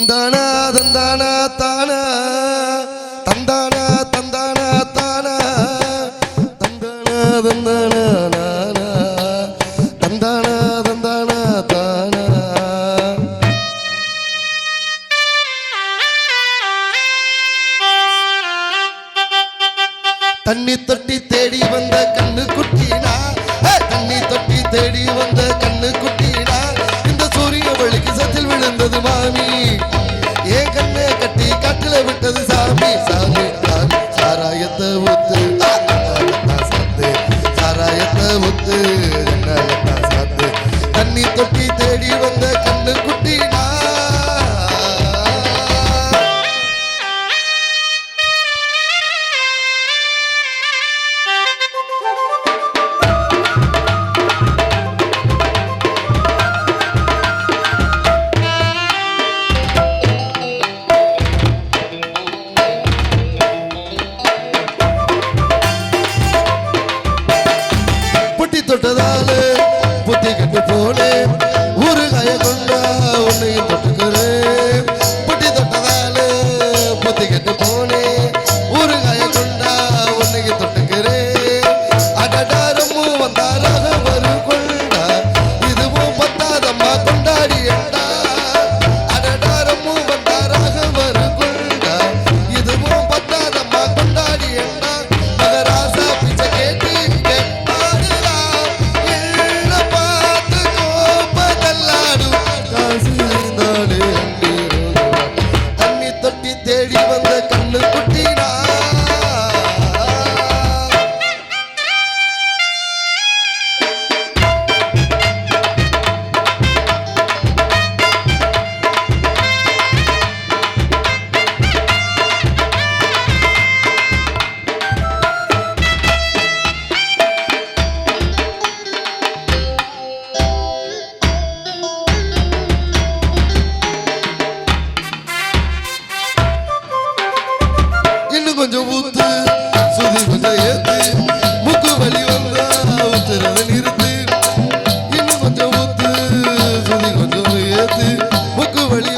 தந்தானா தந்தானா தானா? தந்தானா தந்தானா தானா? தந்தானா தந்தானா நானா? தந்தானா தந்தானா தானா? தண்ணி தொட்டி தேடி வந்த கண்ணு குட்டினா தண்ணி தொட்டி தேடி வந்த கண்ணு குட்டி முத்து சத்து சாராயத்த முத்து சத்து தண்ணி தொட்டி தேடி வந்த கண்ணு குட்டி தொட்டதாலே புத்தி கட்டு போனேன். ஒரு கய கொண்டா உன்னை தேடி வந்து ஊத்து சுதி கொஞ்சம் ஏத்து முக்கு வலி வந்தா ஊத்துறத நிறுத்து. இன்னும் கொஞ்சம் ஊத்து சுதி கொஞ்சம் ஏத்து முக்கு வலி